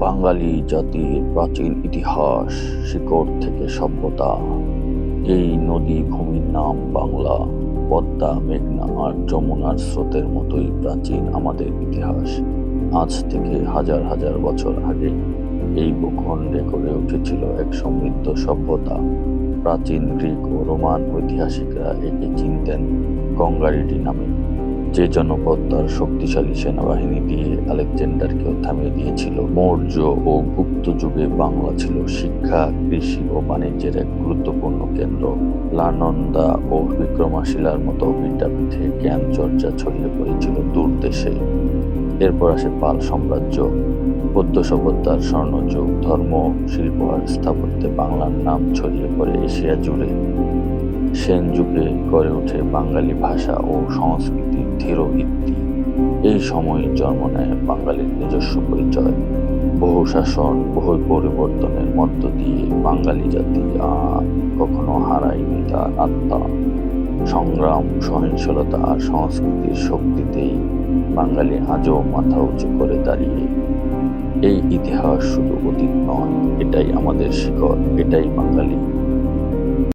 বাঙালি জাতির প্রাচীন ইতিহাস শিকড় থেকে সভ্যতা। এই নদী ভূমির নাম বাংলা। পদ্মা, মেঘনা আর যমুনার স্রোতের মতোই প্রাচীন আমাদের ইতিহাস। আজ থেকে হাজার হাজার বছর আগে এই ভূখণ্ডে গড়ে উঠেছিল এক সমৃদ্ধ সভ্যতা। প্রাচীন গ্রিক ও রোমান ঐতিহাসিকরা একে চিনতেন গঙ্গারিডি নামে। যে জনপদ তার শক্তিশালী সেনাবাহিনী দিয়ে আলেকজান্ডারকেও থামিয়ে দিয়েছিল। মৌর্য ও গুপ্ত যুগে বাংলা ছিল শিক্ষা, কৃষি ও বাণিজ্যের এক গুরুত্বপূর্ণ কেন্দ্র। লানন্দা ও বিক্রমাশিলার মতো বিদ্যাপীঠে জ্ঞান চর্চা ছড়িয়ে পড়েছিল দূর দেশে। এরপর আসে পাল সাম্রাজ্য। বৌদ্ধ সভ্যতার স্বর্ণযুগ, ধর্ম, শিল্প আর স্থাপত্যে বাংলার নাম ছড়িয়ে পড়ে এশিয়া জুড়ে। সেন যুগে গড়ে ওঠে বাঙালি ভাষা ও সংস্কৃতির ধীর ভিত্তি এই সময় জন্ম নেয় বাঙালির নিজস্ব পরিচয়। বহু শাসন, বহু পরিবর্তনের মধ্য দিয়ে বাঙালি জাতি আর কখনো হারায়নি তার আত্মা। সংগ্রাম, সহিংসলতা আর সংস্কৃতির শক্তিতেই বাঙালি আজও মাথা উঁচু করে দাঁড়িয়ে। এই ইতিহাস শুধু অতীত নয়, এটাই আমাদের শিকড় এটাই বাঙালি।